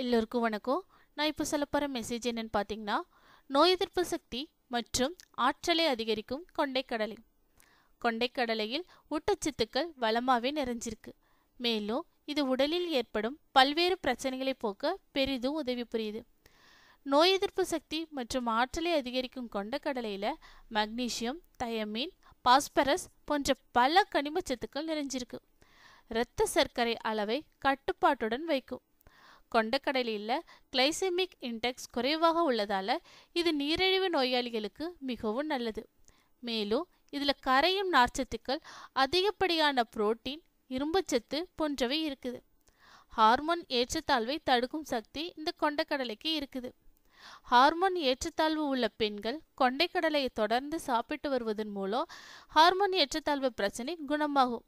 எல்லோருக்கும் வணக்கம். நான் இப்போ சொல்ல போகிற மெசேஜ் என்னென்னு பார்த்தீங்கன்னா நோய் எதிர்ப்பு சக்தி மற்றும் ஆற்றலை அதிகரிக்கும் கொண்டைக்கடலை. கொண்டைக்கடலையில் ஊட்டச்சத்துக்கள் வளமாகவே நிறைஞ்சிருக்கு. மேலும் இது உடலில் ஏற்படும் பல்வேறு பிரச்சனைகளை போக்க பெரிதும் உதவி புரியுது. நோய் எதிர்ப்பு சக்தி மற்றும் ஆற்றலை அதிகரிக்கும் கொண்டைக்கடலையில் மக்னீசியம் தயமீன் பாஸ்பரஸ் போன்ற பல கனிமச்சத்துக்கள் நிறைஞ்சிருக்கு. இரத்த சர்க்கரை அளவை கட்டுப்பாட்டுடன் வைக்கும். கொண்டக்கடலையில் கிளைசெமிக் இன்டெக்ஸ் குறைவாக உள்ளதால் இது நீரிழிவு நோயாளிகளுக்கு மிகவும் நல்லது. மேலும் இதில் கரையும் நார்ச்சத்துக்கள் அதிகப்படியான புரோட்டீன் இரும்புச்சத்து போன்றவை இருக்குது. ஹார்மோன் ஏற்றத்தாழ்வை தடுக்கும் சக்தி இந்த கொண்டைக்கடலைக்கு இருக்குது. ஹார்மோன் ஏற்றத்தாழ்வு உள்ள பெண்கள் கொண்டைக்கடலையை தொடர்ந்து சாப்பிட்டு வருவதன் மூலம் ஹார்மோன் ஏற்றத்தாழ்வு பிரச்சனை குணமாகும்.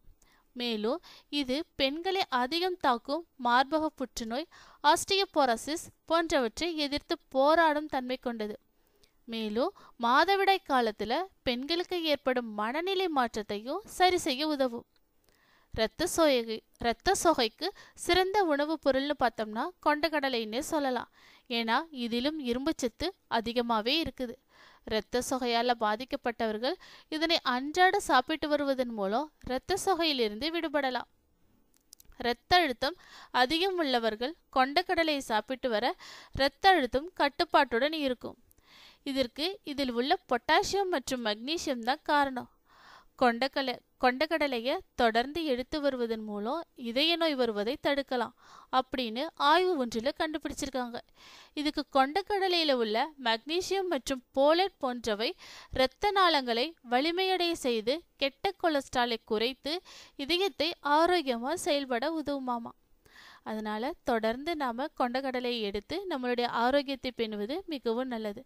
மேலும் இது பெண்களை அதிகம் தாக்கும் மார்பக புற்றுநோய் ஆஸ்டியோபோரோசிஸ் போன்றவற்றை எதிர்த்து போராடும் தன்மை கொண்டது. மேலும் மாதவிடாய் காலத்தில் பெண்களுக்கு ஏற்படும் மனநிலை மாற்றத்தையும் சரி செய்ய உதவும். இரத்த சோகை இரத்த சோகைக்கு சிறந்த உணவுப் பொருள்னு பார்த்தோம்னா கொண்டக்கடலைன்னே சொல்லலாம். ஏன்னா இதிலும் இரும்புச்சத்து அதிகமாகவே இருக்குது. இரத்த சொகையால் பாதிக்கப்பட்டவர்கள் இதனை அன்றாட சாப்பிட்டு வருவதன் மூலம் இரத்த சொகையிலிருந்து விடுபடலாம். இரத்த அழுத்தம் அதிகம் உள்ளவர்கள் கொண்டக்கடலையை சாப்பிட்டு வர இரத்த அழுத்தம் கட்டுப்பாட்டுடன் இருக்கும். இதற்கு இதில் உள்ள பொட்டாசியம் மற்றும் மக்னீசியம் தான் காரணம். கொண்டக்கலை கொண்டக்கடலையை தொடர்ந்து எடுத்து வருவதன் மூலம் இதய நோய் வருவதை தடுக்கலாம் அப்படின்னு ஆய்வு ஒன்றில் கண்டுபிடிச்சிருக்காங்க. இதுக்கு கொண்டக்கடலையில் உள்ள மக்னீசியம் மற்றும் போலட் போன்றவை இரத்த நாளங்களை வலிமையடைய செய்து கெட்ட கொலஸ்ட்ராலை குறைத்து இதயத்தை ஆரோக்கியமாக செயல்பட உதவுமாமா. அதனால் தொடர்ந்து நாம் கொண்டக்கடலை எடுத்து நம்மளுடைய ஆரோக்கியத்தை பேணுவது மிகவும் நல்லது.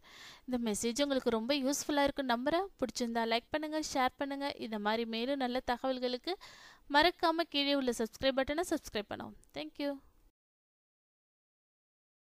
இந்த மெசேஜ் உங்களுக்கு ரொம்ப யூஸ்ஃபுல்லாக இருக்கும் நம்புகிறேன் பிடிச்சிருந்தா லைக் பண்ணுங்கள் ஷேர் பண்ணுங்கள் இந்த மாதிரி மேலும் நல்ல தகவல்களுக்கு மறக்காமல் கீழே உள்ள சப்ஸ்கிரைப் பட்டனை சப்ஸ்கிரைப் பண்ணுவோம். தேங்க்யூ